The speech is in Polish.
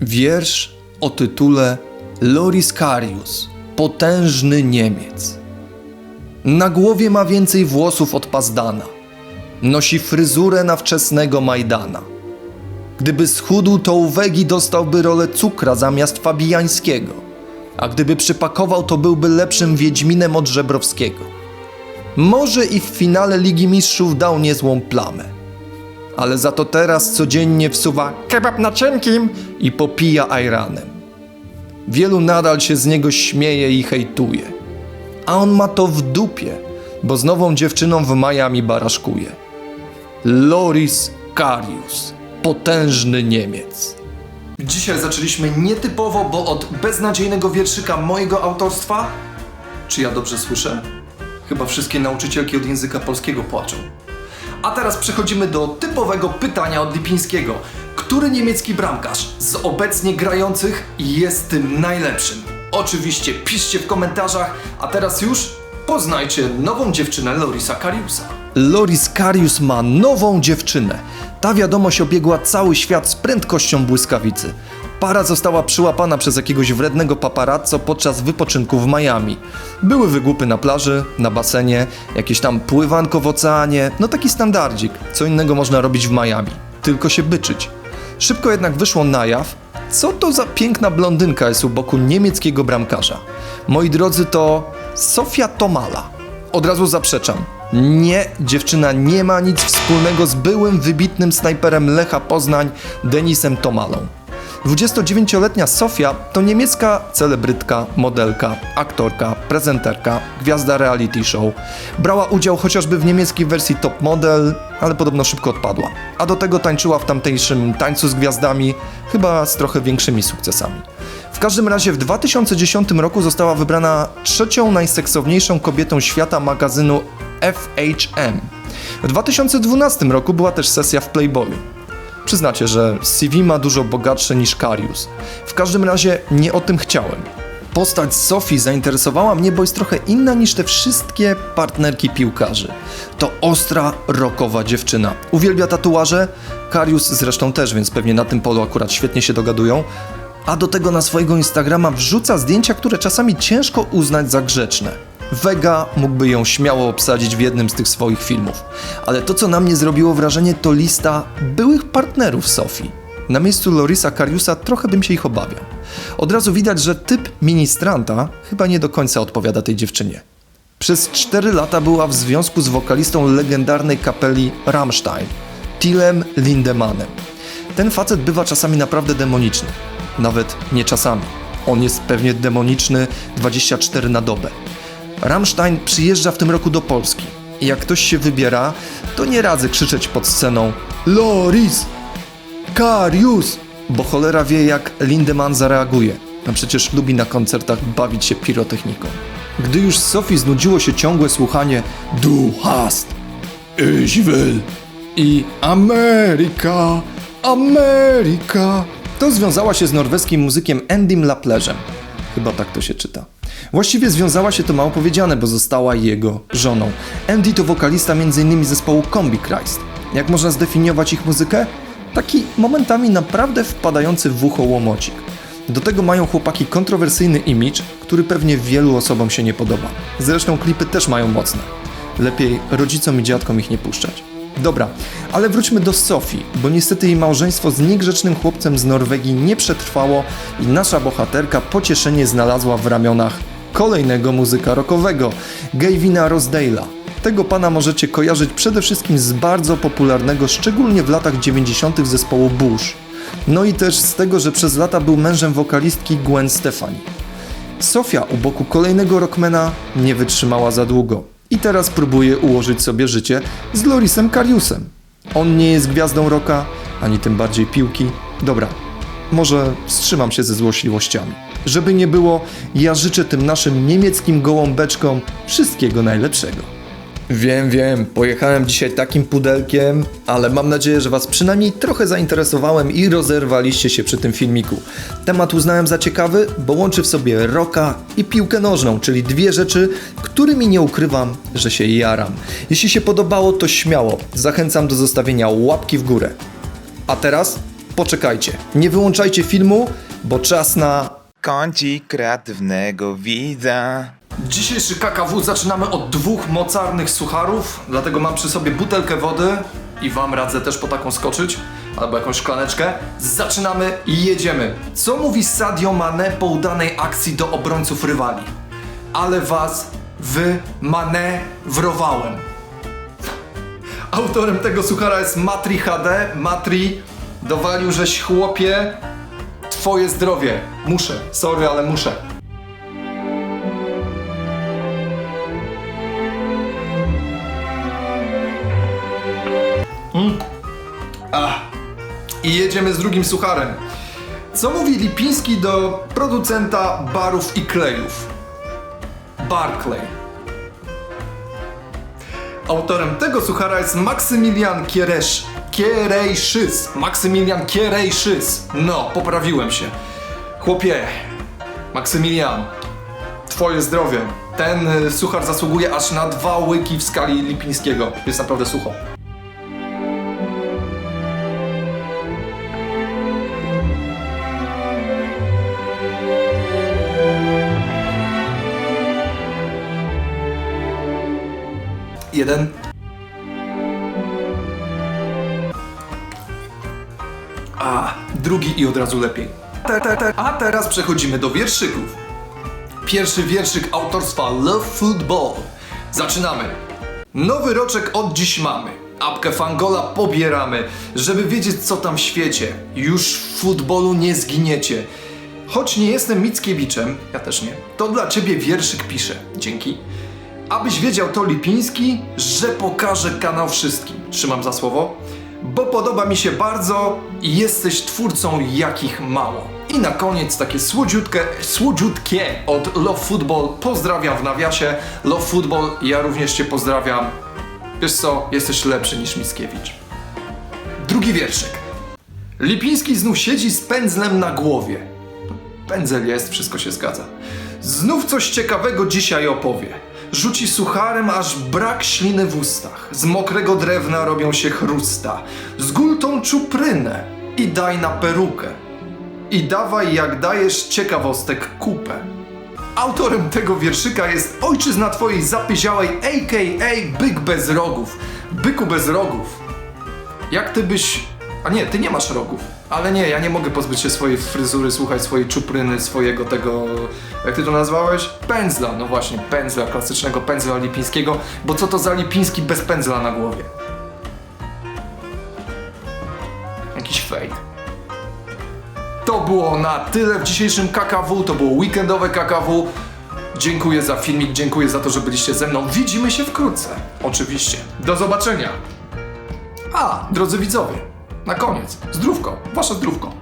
Wiersz o tytule Loris Karius, potężny Niemiec. Na głowie ma więcej włosów od Pazdana. Nosi fryzurę na wczesnego Majdana. Gdyby schudł, to u Wegi dostałby rolę cukra zamiast Fabijańskiego. A gdyby przypakował, to byłby lepszym Wiedźminem od Żebrowskiego. Może i w finale Ligi Mistrzów dał niezłą plamę. Ale za to teraz codziennie wsuwa kebab na cienkim i popija ajranem. Wielu nadal się z niego śmieje i hejtuje. A on ma to w dupie, bo z nową dziewczyną w Miami baraszkuje. Loris Karius, potężny Niemiec. Dzisiaj zaczęliśmy nietypowo, bo od beznadziejnego wierszyka mojego autorstwa. Czy ja dobrze słyszę? Chyba wszystkie nauczycielki od języka polskiego płaczą. A teraz przechodzimy do typowego pytania od Lipińskiego. Który niemiecki bramkarz z obecnie grających jest tym najlepszym? Oczywiście piszcie w komentarzach, a teraz już poznajcie nową dziewczynę Lorisa Kariusa. Loris Karius ma nową dziewczynę. Ta wiadomość obiegła cały świat z prędkością błyskawicy. Para została przyłapana przez jakiegoś wrednego paparazzo podczas wypoczynku w Miami. Były wygłupy na plaży, na basenie, jakieś tam pływanko w oceanie, no taki standardzik. Co innego można robić w Miami, tylko się byczyć. Szybko jednak wyszło na jaw, co to za piękna blondynka jest u boku niemieckiego bramkarza. Moi drodzy, to Sofia Tomala. Od razu zaprzeczam. Nie, dziewczyna nie ma nic wspólnego z byłym wybitnym snajperem Lecha Poznań, Denisem Tomalą. 29-letnia Sofia to niemiecka celebrytka, modelka, aktorka, prezenterka, gwiazda reality show. Brała udział chociażby w niemieckiej wersji Top Model, ale podobno szybko odpadła. A do tego tańczyła w tamtejszym tańcu z gwiazdami, chyba z trochę większymi sukcesami. W każdym razie w 2010 roku została wybrana trzecią najseksowniejszą kobietą świata magazynu FHM. W 2012 roku była też sesja w Playboyu. Przyznacie, że CV ma dużo bogatsze niż Karius. W każdym razie nie o tym chciałem. Postać Sofii zainteresowała mnie, bo jest trochę inna niż te wszystkie partnerki piłkarzy. To ostra, rockowa dziewczyna. Uwielbia tatuaże, Karius zresztą też, więc pewnie na tym polu akurat świetnie się dogadują. A do tego na swojego Instagrama wrzuca zdjęcia, które czasami ciężko uznać za grzeczne. Vega mógłby ją śmiało obsadzić w jednym z tych swoich filmów. Ale to, co na mnie zrobiło wrażenie, to lista byłych partnerów Sofii. Na miejscu Lorisa Kariusa trochę bym się ich obawiał. Od razu widać, że typ ministranta chyba nie do końca odpowiada tej dziewczynie. Przez 4 lata była w związku z wokalistą legendarnej kapeli Rammstein, Tillem Lindemanem. Ten facet bywa czasami naprawdę demoniczny. Nawet nie czasami. On jest pewnie demoniczny 24 na dobę. Rammstein przyjeżdża w tym roku do Polski. I jak ktoś się wybiera, to nie radzę krzyczeć pod sceną Loris! Karius! Bo cholera wie jak Lindemann zareaguje. A przecież lubi na koncertach bawić się pirotechniką. Gdy już Sofii znudziło się ciągłe słuchanie Du hast, ich will i Ameryka, Ameryka, to związała się z norweskim muzykiem Endym Laplerzem. Chyba tak to się czyta. Właściwie związała się to mało powiedziane, bo została jego żoną. Andy to wokalista m.in. zespołu Combi Christ. Jak można zdefiniować ich muzykę? Taki momentami naprawdę wpadający w ucho łomocik. Do tego mają chłopaki kontrowersyjny image, który pewnie wielu osobom się nie podoba. Zresztą klipy też mają mocne. Lepiej rodzicom i dziadkom ich nie puszczać. Dobra, ale wróćmy do Sofii, bo niestety jej małżeństwo z niegrzecznym chłopcem z Norwegii nie przetrwało i nasza bohaterka pocieszenie znalazła w ramionach kolejnego muzyka rockowego, Gavina Rosedale'a. Tego pana możecie kojarzyć przede wszystkim z bardzo popularnego, szczególnie w latach 90. zespołu Bush. No i też z tego, że przez lata był mężem wokalistki Gwen Stefani. Sofia u boku kolejnego rockmana nie wytrzymała za długo i teraz próbuje ułożyć sobie życie z Lorisem Kariusem. On nie jest gwiazdą rocka, ani tym bardziej piłki. Dobra, może wstrzymam się ze złośliwościami. Żeby nie było, ja życzę tym naszym niemieckim gołąbeczkom wszystkiego najlepszego. Wiem, wiem, pojechałem dzisiaj takim pudelkiem, ale mam nadzieję, że Was przynajmniej trochę zainteresowałem i rozerwaliście się przy tym filmiku. Temat uznałem za ciekawy, bo łączy w sobie roka i piłkę nożną, czyli dwie rzeczy, którymi nie ukrywam, że się jaram. Jeśli się podobało, to śmiało zachęcam do zostawienia łapki w górę. A teraz poczekajcie. Nie wyłączajcie filmu, bo czas na Kącik kreatywnego widza. Dzisiejszy KKW zaczynamy od dwóch mocarnych sucharów, dlatego mam przy sobie butelkę wody i wam radzę też po taką skoczyć, albo jakąś szklaneczkę. Zaczynamy i jedziemy. Co mówi Sadio Mane po udanej akcji do obrońców rywali? Ale was wymanewrowałem. Autorem tego suchara jest Matri HD. Matri, dowalił, żeś chłopie, twoje zdrowie. Muszę, sorry, ale muszę. I jedziemy z drugim sucharem. Co mówi Lipiński do producenta barów i klejów? Barclay. Autorem tego suchara jest Maksymilian Kieresz. Kierejszys. Maksymilian Kierejszys. No, poprawiłem się. Chłopie, Maksymilian, twoje zdrowie. Ten y, suchar zasługuje aż na dwa łyki w skali Lipińskiego. Jest naprawdę sucho. A, drugi i od razu lepiej. A teraz przechodzimy do wierszyków. Pierwszy wierszyk autorstwa Love Football. Zaczynamy. Nowy roczek od dziś mamy. Apkę Fangola pobieramy, żeby wiedzieć co tam w świecie. Już w futbolu nie zginiecie. Choć nie jestem Mickiewiczem, ja też nie, to dla ciebie wierszyk piszę. Dzięki. Abyś wiedział to Lipiński, że pokażę kanał wszystkim. Trzymam za słowo. Bo podoba mi się bardzo i jesteś twórcą jakich mało. I na koniec takie słodziutkie, słodziutkie od Love Football. Pozdrawiam w nawiasie. Love Football, ja również cię pozdrawiam. Wiesz co, jesteś lepszy niż Mickiewicz. Drugi wierszyk. Lipiński znów siedzi z pędzlem na głowie. Pędzel jest, wszystko się zgadza. Znów coś ciekawego dzisiaj opowie. Rzuci sucharem, aż brak śliny w ustach. Z mokrego drewna robią się chrusta. Zgól tą czuprynę i daj na perukę. I dawaj jak dajesz ciekawostek kupę. Autorem tego wierszyka jest ojczyzna twojej zapyziałej, a.k.a. Byk bez rogów. Byku bez rogów. Jak ty byś... A nie, ty nie masz rogów. Ale nie, ja nie mogę pozbyć się swojej fryzury, słuchaj, swojej czupryny, swojego tego... Jak ty to nazwałeś? Pędzla, no właśnie, pędzla, klasycznego pędzla lipińskiego. Bo co to za lipiński bez pędzla na głowie? Jakiś fake. To było na tyle w dzisiejszym KKW, to było weekendowe KKW. Dziękuję za filmik, dziękuję za to, że byliście ze mną. Widzimy się wkrótce. Oczywiście. Do zobaczenia. A, drodzy widzowie, na koniec, zdrówko, wasze zdrówko.